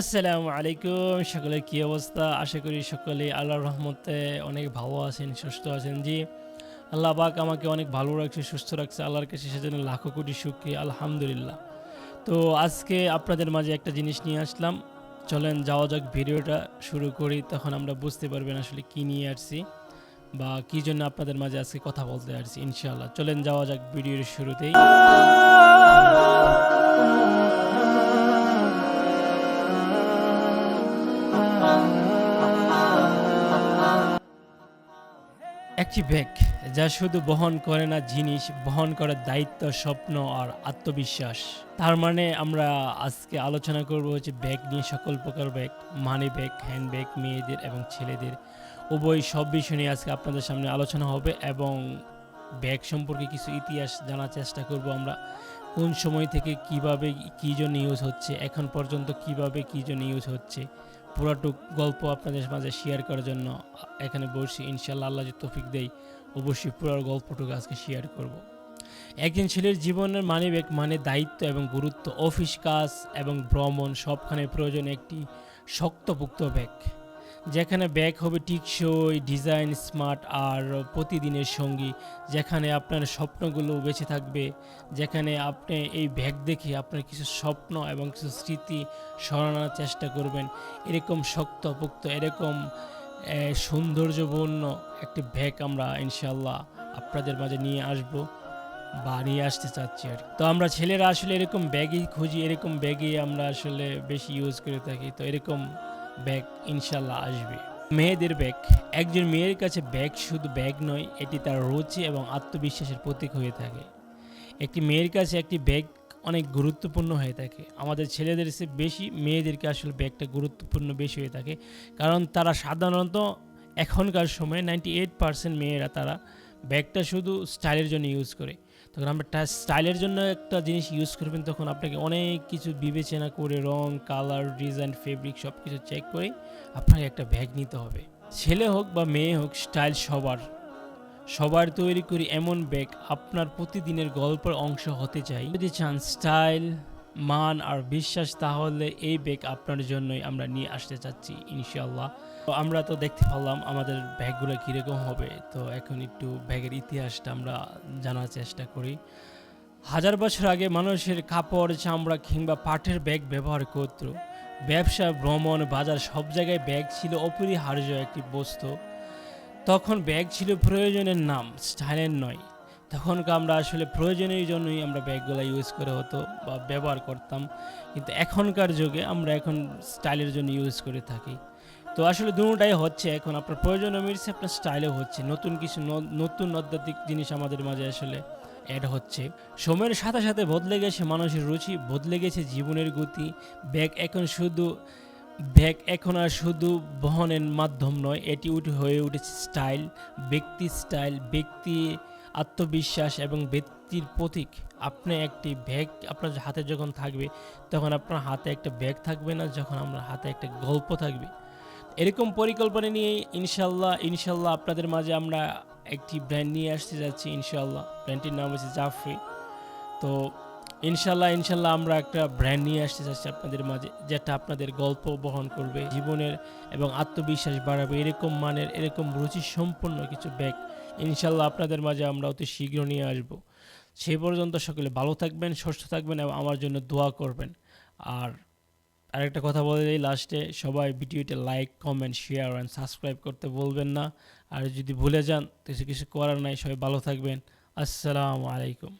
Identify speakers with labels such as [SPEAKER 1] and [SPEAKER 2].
[SPEAKER 1] আসসালামু আলাইকুম, সকলের কি অবস্থা? আশা করি সকলে আল্লাহর রহমতে অনেক ভালো আছেন, সুস্থ আছেন। জি, আল্লাহ পাক আমাকে অনেক ভালো রাখছে, সুস্থ রাখছে, আল্লাহর কাছে সেজন্য লাখো কোটি শুক্রিয়া, আলহামদুলিল্লাহ। তো আজকে আপনাদের মাঝে একটা জিনিস নিয়ে আসলাম। চলেন, যাওয়া যাক, ভিডিওটা শুরু করি, তখন আমরা বুঝতে পারবেন আসলে কি নিয়ে আসছি বা কি জন্য আপনাদের মাঝে আজকে কথা বলতে আসছি, ইনশাআল্লাহ। চলেন, যাওয়া যাক, ভিডিওর শুরুতেই। একটি ব্যাগ যা শুধু বহন করে না জিনিস, বহন করে দায়িত্ব, স্বপ্ন আর আত্মবিশ্বাস। তার মানে আমরা আজকে আলোচনা করব হচ্ছে ব্যাগ নিয়ে সকল প্রকার bag money bag hand bag মেয়েদের এবং ছেলেদের, উভয় সব বিষয় নিয়ে আজকে আপনাদের সামনে আলোচনা হবে এবং ব্যাগ সম্পর্কে কিছু ইতিহাস জানার চেষ্টা করব আমরা। কোন সময় থেকে কীভাবে কী জন্য ইউজ হচ্ছে, এখন পর্যন্ত কীভাবে কী জন্য ইউজ হচ্ছে পুরাটুক গল্প আপনাদের মাঝে শেয়ার করার জন্য এখানে বসছি। ইনশাল্লাহ আল্লাহ যে তফিক দেয়, অবশ্যই পুরার গল্পটুকু আজকে শেয়ার করব। একজন ছেলের জীবনের মানে বেগ মানে দায়িত্ব এবং গুরুত্ব, অফিস কাজ এবং ভ্রমণ সবখানে প্রয়োজন একটি শক্তপুক্ত ব্যাগ। যেখানে ব্যাগ হবে টিকসই ডিজাইন স্মার্ট আর প্রতিদিনের সঙ্গী। যেখানে আপনার স্বপ্নগুলো বেঁচে থাকবে। যেখানে আপনি এই ব্যাগ দেখে আপনার কিছু স্বপ্ন এবং কিছু স্মৃতি সরানোর চেষ্টা করবেন। এরকম শক্তপোক্ত, এরকম সৌন্দর্যপূর্ণ একটি ব্যাগ আমরা ইনশাল্লাহ আপনাদের মাঝে নিয়ে আসব বা নিয়ে আসতে চাচ্ছি আর তো আমরা ছেলেরা আসলে এরকম ব্যাগই খুঁজি, এরকম ব্যাগই আমরা আসলে বেশি ইউজ করে থাকি। তো এরকম ব্যাগ ইনশাল্লাহ আসবে। মেয়েদের ব্যাগ। একজন মেয়ের কাছে ব্যাগ শুধু ব্যাগ নয়, এটি তার রুচি এবং আত্মবিশ্বাসের প্রতীক হয়ে থাকে। একটি মেয়ের কাছে একটি ব্যাগ অনেক গুরুত্বপূর্ণ হয়ে থাকে। আমাদের ছেলেদের চেয়ে বেশি মেয়েদেরকে আসলে ব্যাগটা গুরুত্বপূর্ণ বেশি হয়ে থাকে। কারণ তারা সাধারণত এখনকার সময়ে নাইনটি এইট পার্সেন্ট মেয়েরা তারা ব্যাগটা শুধু স্টাইলের জন্য ইউজ করে। তখন আমরা স্টাইলের জন্য একটা জিনিস ইউজ করবেন, তখন আপনাকে অনেক কিছু বিবেচনা করে, রং কালার ডিজাইন ফেব্রিক সব কিছু চেক করে আপনাকে একটা ব্যাগ নিতে হবে। ছেলে হোক বা মেয়ে হোক স্টাইল সবার। সবার তৈরি করি এমন ব্যাগ আপনার প্রতিদিনের গল্পের অংশ হতে চাই। যদি চান স্টাইল মান আর বিশ্বাস, তাহলে এই ব্যাগ আপনার জন্যই আমরা নিয়ে আসতে চাচ্ছি ইনশাল্লাহ তো আমরা তো দেখতে পারলাম আমাদের ব্যাগগুলো কীরকম হবে। তো এখন একটু ব্যাগের ইতিহাসটা আমরা জানার চেষ্টা করি। হাজার বছর আগে মানুষের কাপড়, চামড়া কিংবা পাটের ব্যাগ ব্যবহার করত। ব্যবসা, ভ্রমণ, বাজার সব জায়গায় ব্যাগ ছিল অপরিহার্য একটি বস্তু। তখন ব্যাগ ছিল প্রয়োজনের নাম, স্টাইলের নয়। তখন আমরা আসলে প্রয়োজনের জন্যই আমরা ব্যাগগুলো ইউজ করে হতো বা ব্যবহার করতাম। কিন্তু এখনকার যুগে আমরা এখন স্টাইলের জন্য ইউজ করে থাকি। তো আসলে দুটাই হচ্ছে, এখন আপনার প্রয়োজনও মিলছে আপনার স্টাইলও হচ্ছে। নতুন কিছু নতুন অধ্যাত্মিক জিনিস আমাদের মাঝে আসলে অ্যাড হচ্ছে। সময়ের সাথে সাথে বদলে গেছে মানুষের রুচি, বদলে গেছে জীবনের গতি। ব্যাগ এখন শুধু, ব্যাগ এখন আর শুধু বহনের মাধ্যম নয়, এটি উঠে, হয়ে উঠেছে স্টাইল ব্যক্তি স্টাইল ব্যক্তি আত্মবিশ্বাস এবং ব্যক্তির প্রতীক। আপনি একটি ব্যাগ আপনার হাতে যখন থাকবে, তখন আপনার হাতে একটা ব্যাগ থাকবে না, যখন আমার হাতে একটা গল্প থাকবে। এরকম পরিকল্পনা নিয়ে ইনশাল্লাহ ইনশাল্লাহ আপনাদের মাঝে আমরা একটি ব্র্যান্ড নিয়ে আসতে যাচ্ছি, ইনশাল্লাহ। ব্র্যান্ডটির নাম হচ্ছে জাফরি। তো ইনশাল্লাহ ইনশাল্লাহ আমরা একটা ব্র্যান্ড নিয়ে আসতে চাচ্ছি আপনাদের মাঝে, যেটা আপনাদের গল্প বহন করবে, জীবনের এবং আত্মবিশ্বাস বাড়াবে, এরকম মানের, এরকম রুচি সম্পন্ন কিছু ব্যাগ ইনশাল্লাহ আপনাদের মাঝে আমরা অতি শীঘ্র নিয়ে আসব। সেই পর্যন্ত সকলে ভালো থাকবেন, সুস্থ থাকবেন এবং আমার জন্য দোয়া করবেন। আর আরেকটা কথা বলে দিই লাস্টে সবাই ভিডিওটা like comment share and subscribe করতে বলবেন না। আর যদি ভুলে যান, কিছু কিছু করার নাই, সবাই ভালো থাকবেন। আসসালামু আলাইকুম।